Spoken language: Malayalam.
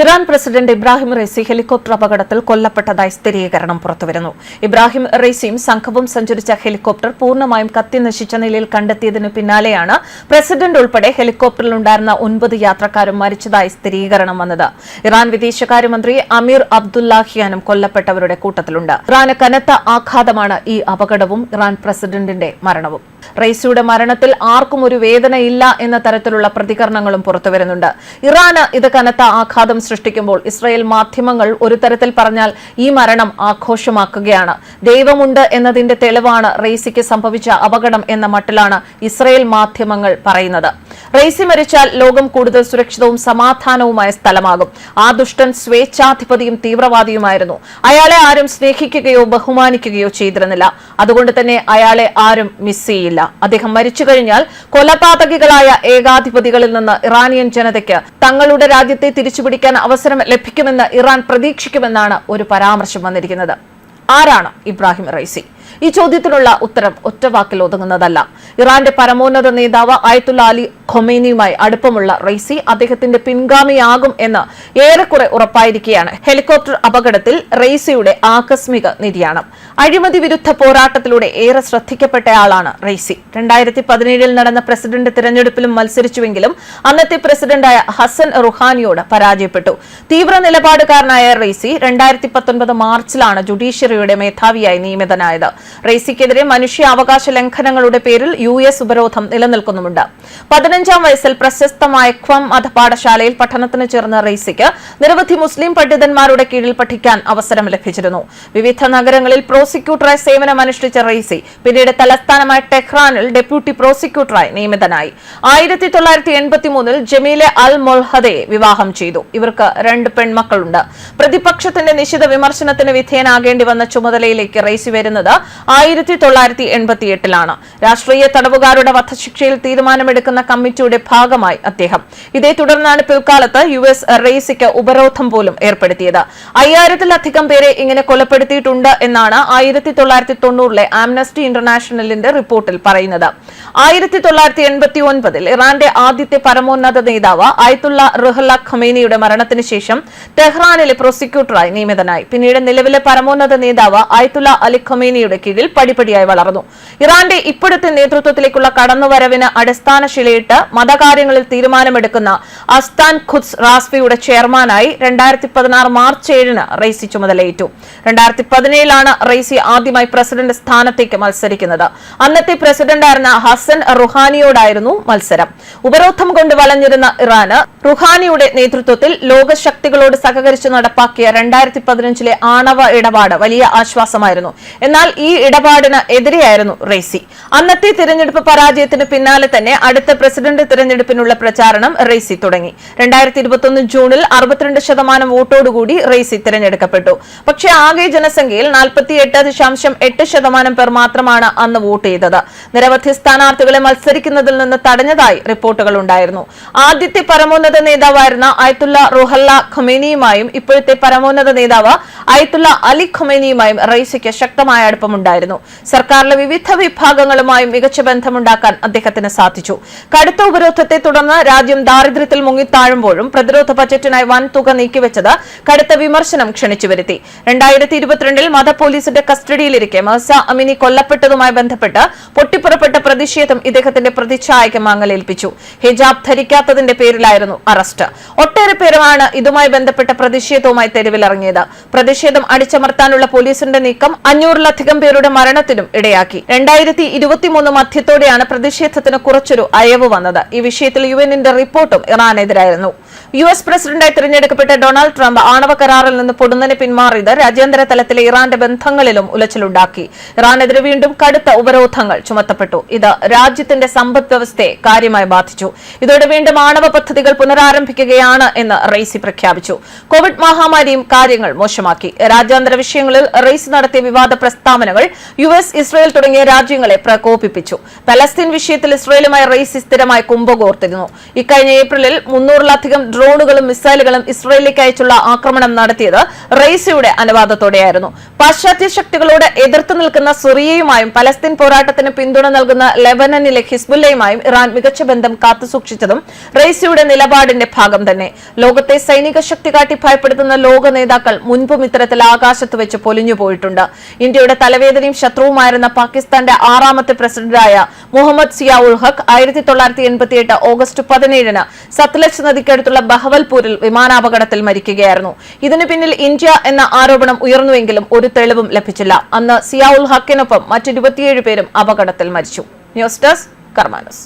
Iran president Ebrahim Raisi helicopter അപകടത്തിൽ കൊല്ലപ്പെട്ടതായി സ്ഥിരീകരണം പുറത്തുവരുന്നു. ഇബ്രാഹിം റൈസിയും സംഘവും സഞ്ചരിച്ച ഹെലികോപ്റ്റർ പൂർണമായും കത്തിനശിച്ച നിലയിൽ കണ്ടെത്തിയതിനു പിന്നാലെയാണ് പ്രസിഡന്റ് ഉൾപ്പെടെ ഹെലികോപ്റ്ററിലുണ്ടായിരുന്ന ഒൻപത് യാത്രക്കാരും മരിച്ചതായി സ്ഥിരീകരണം വന്നത്. ഇറാൻ വിദേശകാര്യമന്ത്രി അമീർ അബ്ദുല്ലാഹിയാനും കൊല്ലപ്പെട്ടവരുടെ കൂട്ടത്തിലുണ്ട്. ഇറാന് കനത്ത ആഘാതമാണ് ഈ അപകടവും ഇറാൻ പ്രസിഡന്റിന്റെ മരണവും. റൈസിയുടെ മരണത്തിൽ ആർക്കും ഒരു വേദനയില്ല എന്ന തരത്തിലുള്ള പ്രതികരണങ്ങളും പുറത്തുവരുന്നുണ്ട്. ഇറാന് ഇത് കനത്ത ആഘാതം സൃഷ്ടിക്കുമ്പോൾ ഇസ്രായേൽ മാധ്യമങ്ങൾ ഒരു തരത്തിൽ പറഞ്ഞാൽ ഈ മരണം ആഘോഷമാക്കുകയാണ്. ദൈവമുണ്ട് എന്നതിന്റെ തെളിവാണ് റെയ്സിക്ക് സംഭവിച്ച അപകടം എന്ന മട്ടിലാണ് ഇസ്രായേൽ മാധ്യമങ്ങൾ പറയുന്നത്. റെയ്സി മരിച്ചാൽ ലോകം കൂടുതൽ സുരക്ഷിതവും സമാധാനവുമായ സ്ഥലമാകും. ആ ദുഷ്ടൻ സ്വേച്ഛാധിപതിയും തീവ്രവാദിയുമായിരുന്നു. അയാളെ ആരും സ്നേഹിക്കുകയോ ബഹുമാനിക്കുകയോ ചെയ്തിരുന്നില്ല. അതുകൊണ്ട് തന്നെ അയാളെ ആരും മിസ് ചെയ്യില്ല. അദ്ദേഹം മരിച്ചു കഴിഞ്ഞാൽ കൊലപാതകികളായ ഏകാധിപതികളിൽ നിന്ന് ഇറാനിയൻ ജനതയ്ക്ക് തങ്ങളുടെ രാജ്യത്തെ തിരിച്ചുപിടിക്കാൻ അവസരം ലഭിക്കുമെന്ന് ഇറാൻ പ്രതീക്ഷിക്കുമെന്നാണ് ഒരു പരാമർശം വന്നിരിക്കുന്നത്. ആരാണ് ഇബ്രാഹിം റൈസി ഈ ചോദ്യത്തിനുള്ള ഉത്തരം ഒറ്റവാക്കിൽ ഒതുങ്ങുന്നതല്ല. ഇറാന്റെ പരമോന്നത നേതാവ് ആയത്തുള്ള അലി ഖൊമേനിയുമായി അടുപ്പമുള്ള റൈസി അദ്ദേഹത്തിന്റെ പിൻഗാമിയാകും എന്ന് ഏറെക്കുറെ ഉറപ്പായിരിക്കുകയാണ്. ഹെലികോപ്റ്റർ അപകടത്തിൽ റെയ്സിയുടെ ആകസ്മിക നിര്യാണം. അഴിമതി വിരുദ്ധ പോരാട്ടത്തിലൂടെ ഏറെ ശ്രദ്ധിക്കപ്പെട്ടയാളാണ് റെയ്സി. രണ്ടായിരത്തി പതിനേഴിൽ നടന്ന പ്രസിഡന്റ് തിരഞ്ഞെടുപ്പിലും മത്സരിച്ചുവെങ്കിലും അന്നത്തെ പ്രസിഡന്റായ ഹസൻ റുഹാനിയോട് പരാജയപ്പെട്ടു. തീവ്ര നിലപാടുകാരനായ റെയ്സി രണ്ടായിരത്തി പത്തൊൻപത് മാർച്ചിലാണ് ജുഡീഷ്യറിയുടെ മേധാവിയായി നിയമിതനായത്. റെയ്സിക്കെതിരെ മനുഷ്യാവകാശ ലംഘനങ്ങളുടെ പേരിൽ യു എസ് ഉപരോധം നിലനിൽക്കുന്നുമുണ്ട്. പതിനഞ്ചാം വയസ്സിൽ പ്രശസ്തമായ ക്വം മതപാഠശാലയിൽ പഠനത്തിന് ചേർന്ന റെയ്സിക്ക് നിരവധി മുസ്ലിം പണ്ഡിതന്മാരുടെ കീഴിൽ പഠിക്കാൻ അവസരം ലഭിച്ചിരുന്നു. വിവിധ നഗരങ്ങളിൽ പ്രോസിക്യൂട്ടറായി സേവനമനുഷ്ഠിച്ച റെയ്സി പിന്നീട് തലസ്ഥാനമായ ടെഹ്റാനിൽ ഡെപ്യൂട്ടി പ്രോസിക്യൂട്ടറായി നിയമിതനായി. ആയിരത്തി തൊള്ളായിരത്തി എൺപത്തിമൂന്നിൽ ജമീലെ അൽ മൊൽഹദയെ വിവാഹം ചെയ്തു. ഇവർക്ക് രണ്ട് പെൺമക്കളുണ്ട്. പ്രതിപക്ഷത്തിന്റെ നിശിത വിമർശനത്തിന് വിധേയനാകേണ്ടി വന്ന ചുമതലയിലേക്ക് റെയ്സി വരുന്നത് ആയിരത്തി തൊള്ളായിരത്തി എൺപത്തിയെട്ടിലാണ് രാഷ്ട്രീയ തടവുകാരുടെ വധശിക്ഷയിൽ തീരുമാനമെടുക്കുന്ന കമ്മിറ്റിയുടെ ഭാഗമായി അദ്ദേഹം. ഇതേ തുടർന്നാണ് പിൽക്കാലത്ത് യു എസ് റെയ്സിക്ക് ഉപരോധം പോലും ഏർപ്പെടുത്തിയത്. അയ്യായിരത്തിലധികം പേരെ ഇങ്ങനെ കൊലപ്പെടുത്തിയിട്ടുണ്ട് എന്നാണ് ആയിരത്തി തൊള്ളായിരത്തി തൊണ്ണൂറിലെ ആംനസ്റ്റി ഇന്റർനാഷണലിന്റെ റിപ്പോർട്ടിൽ പറയുന്നത്. ആയിരത്തി തൊള്ളായിരത്തി എൺപത്തി ഒൻപതിൽ ഇറാന്റെ ആദ്യത്തെ പരമോന്നത നേതാവ് ആയത്തുള്ള റുഹല്ല ഖമേനിയുടെ മരണത്തിന് ശേഷം ടെഹ്റാനിലെ പ്രോസിക്യൂട്ടറായി നിയമിതനായി. പിന്നീട് നിലവിലെ പരമോന്നത നേതാവ് ആയത്തുള്ള അലി ഖമേനിയുടെ കീഴിൽ പടിപടിയായി വളർന്നു. ഇറാന്റെ ഇപ്പോഴത്തെ നേതൃത്വത്തിലേക്കുള്ള കടന്നുവരവിന് അടിസ്ഥാന ശിലയിട്ട് മതകാര്യങ്ങളിൽ തീരുമാനമെടുക്കുന്ന അസ്താൻ ഖുദ്സ് റാസ്ഫിയുടെ ചെയർമാനായി രണ്ടായിരത്തി പതിനാറ് മാർച്ച് ഏഴിന് റെയ്സി ചുമതലയേറ്റു. രണ്ടായിരത്തി പതിനേഴിലാണ് റെയ്സി ആദ്യമായി പ്രസിഡന്റ് സ്ഥാനത്തേക്ക് മത്സരിക്കുന്നത്. അന്നത്തെ പ്രസിഡന്റായിരുന്ന ഹസൻ റുഹാനിയോടായിരുന്നു മത്സരം. ഉപരോധം കൊണ്ട് വളഞ്ഞിരുന്ന ഇറാന് റുഹാനിയുടെ നേതൃത്വത്തിൽ ലോകശക്തികളോട് സഹകരിച്ച് നടപ്പാക്കിയ രണ്ടായിരത്തി പതിനഞ്ചിലെ ആണവ ഇടപാട് വലിയ ആശ്വാസമായിരുന്നു. എന്നാൽ ഈ ഇടപാടിന് എതിരെയായിരുന്നു റെയ്സി. അന്നത്തെ തിരഞ്ഞെടുപ്പ് പരാജയത്തിന് പിന്നാലെ തന്നെ അടുത്ത പ്രസിഡന്റ് തിരഞ്ഞെടുപ്പിനുള്ള പ്രചാരണം റെയ്സി തുടങ്ങി. രണ്ടായിരത്തി ഇരുപത്തൊന്ന് ജൂണിൽ അറുപത്തിരണ്ട് ശതമാനം വോട്ടോടുകൂടി റെയ്സി തിരഞ്ഞെടുക്കപ്പെട്ടു. പക്ഷേ ആകെ ജനസംഖ്യയിൽ നാൽപ്പത്തി എട്ട് ദശാംശം എട്ട് ശതമാനം പേർ മാത്രമാണ് അന്ന് വോട്ട് ചെയ്തത്. നിരവധി സ്ഥാനാർത്ഥികളെ മത്സരിക്കുന്നതിൽ നിന്ന് തടഞ്ഞതായി റിപ്പോർട്ടുകൾ ഉണ്ടായിരുന്നു. ആദ്യത്തെ പരമോന്നത നേതാവായിരുന്ന അയത്തുള്ള റുഹല്ല ഖൊമേനിയുമായും ഇപ്പോഴത്തെ പരമോന്നത നേതാവ് അയത്തുള്ള അലി ഖൊമേനിയുമായും റെയ്സിക്ക് ശക്തമായ അടുപ്പമുണ്ടായിരുന്നു സർക്കാരിലെ വിവിധ വിഭാഗങ്ങളുമായും മികച്ച ബന്ധമുണ്ടാക്കാൻ അദ്ദേഹത്തിന് സാധിച്ചു. കടുത്ത ഉപരോധത്തെ തുടർന്ന് രാജ്യം ദാരിദ്ര്യത്തിൽ മുങ്ങിത്താഴുമ്പോഴും പ്രതിരോധ ബജറ്റിനായി വൻ തുക നീക്കിവെച്ചത് കടുത്ത വിമർശനം ക്ഷണിച്ചു വരുത്തി. രണ്ടായിരത്തി മത പോലീസിന്റെ കസ്റ്റഡിയിലിരിക്കെ മഹസ അമിനി കൊല്ലപ്പെട്ടതുമായി ബന്ധപ്പെട്ട് പൊട്ടിപ്പുറപ്പെട്ട പ്രതിഷേധം ഇദ്ദേഹത്തിന്റെ പ്രതിച്ഛായക്ക് മാങ്ങലേൽപ്പിച്ചു. ഹിജാബ് ധരിക്കാത്തതിന്റെ പേരിലായിരുന്നു അറസ്റ്റ്. ഒട്ടേറെ പേരുമാണ് ഇതുമായി ബന്ധപ്പെട്ട പ്രതിഷേധവുമായി തെരുവിലിറങ്ങിയത്. പ്രതിഷേധം അടിച്ചമർത്താനുള്ള പോലീസിന്റെ നീക്കം അഞ്ഞൂറിലധികം പേരുടെ മരണത്തിനും ഇടയാക്കി. രണ്ടായിരത്തി ഇരുപത്തിമൂന്ന് മധ്യത്തോടെയാണ് പ്രതിഷേധത്തിന് കുറച്ചൊരു അയവ് വന്നത്. ഈ വിഷയത്തിൽ യു എന്നിന്റെ റിപ്പോർട്ടും ഇറാനെതിരായിരുന്നു. യു എസ് പ്രസിഡന്റായി തിരഞ്ഞെടുക്കപ്പെട്ട ഡൊണാൾഡ് ട്രംപ് ആണവ കരാറിൽ നിന്ന് പൊടുന്നനെ പിന്മാറിയത് രാജ്യാന്തര തലത്തിലെ ഇറാന്റെ ബന്ധങ്ങളിലും ഉലച്ചിലുണ്ടാക്കി. ഇറാനെതിരെ വീണ്ടും കടുത്ത ഉപരോധങ്ങൾ ചുമത്തപ്പെട്ടു. ഇത് രാജ്യത്തിന്റെ സമ്പദ് വ്യവസ്ഥയെ കാര്യമായി ബാധിച്ചു. ഇതോടെ വീണ്ടും ആണവ പദ്ധതികൾ പുനരാരംഭിക്കുകയാണ് എന്ന് റെയ്സി പ്രഖ്യാപിച്ചു. കോവിഡ് മഹാമാരിയും കാര്യങ്ങൾ മോശമാക്കി. രാജ്യാന്തര വിഷയങ്ങളിൽ റെയ്സ് നടത്തിയ വിവാദ പ്രസ്താവനകൾ യു എസ് ഇസ്രയേൽ തുടങ്ങിയ രാജ്യങ്ങളെ പ്രകോപിപ്പിച്ചു. പലസ്തീൻ വിഷയത്തിൽ ഇസ്രയേലുമായി റെയ്സി സ്ഥിരമായി കുമ്പകോർത്തിരുന്നു. ഇക്കഴിഞ്ഞ ഏപ്രിലിൽ മുന്നൂറിലധികം ഡ്രോണുകളും മിസൈലുകളും ഇസ്രയേലിലേക്ക് അയച്ചുള്ള ആക്രമണം നടത്തിയത് റെയ്സിയുടെ അനുവാദത്തോടെയായിരുന്നു. പാശ്ചാത്യ ശക്തികളോട് എതിർത്ത് നിൽക്കുന്ന സിറിയയുമായും പലസ്തീൻ പോരാട്ടത്തിന് പിന്തുണ നൽകുന്ന ലെബനനിലെ ഹിസ്ബുല്ലയുമായും ഇറാൻ മികച്ച ബന്ധം കാത്തുസൂക്ഷിച്ചതും റെയ്സിയുടെ നിലപാടിന്റെ ഭാഗം തന്നെ. ലോകത്തെ സൈനിക ശക്തി കാട്ടി ഭയപ്പെടുത്തുന്ന ലോക നേതാക്കൾ മുൻപും ഇത്തരത്തിൽ ആകാശത്ത് വെച്ച് പൊലിഞ്ഞു പോയിട്ടുണ്ട്. ഇന്ത്യയുടെ തലവേദനയും ശത്രുവുമായിരുന്ന പാകിസ്ഥാന്റെ ആറാമത്തെ പ്രസിഡന്റായ മുഹമ്മദ് സിയാ ഉൾഹക് ആയിരത്തി തൊള്ളായിരത്തി എൺപത്തിയെട്ട് ഓഗസ്റ്റ് പതിനേഴിന് സത്ലജ് നദിക്കടുത്തുള്ള ബഹവൽപൂരിൽ വിമാനാപകടത്തിൽ മരിക്കുകയായിരുന്നു. ഇതിനു പിന്നിൽ ഇന്ത്യ എന്ന ആരോപണം ഉയർന്നുവെങ്കിലും ഒരു തെളിവും ലഭിച്ചില്ല. അന്ന് സിയാ ഉൽ ഹക്കിനൊപ്പം മറ്റ് ഇരുപത്തിയേഴ് പേരും അപകടത്തിൽ മരിച്ചു. News desk കർമാനസ്.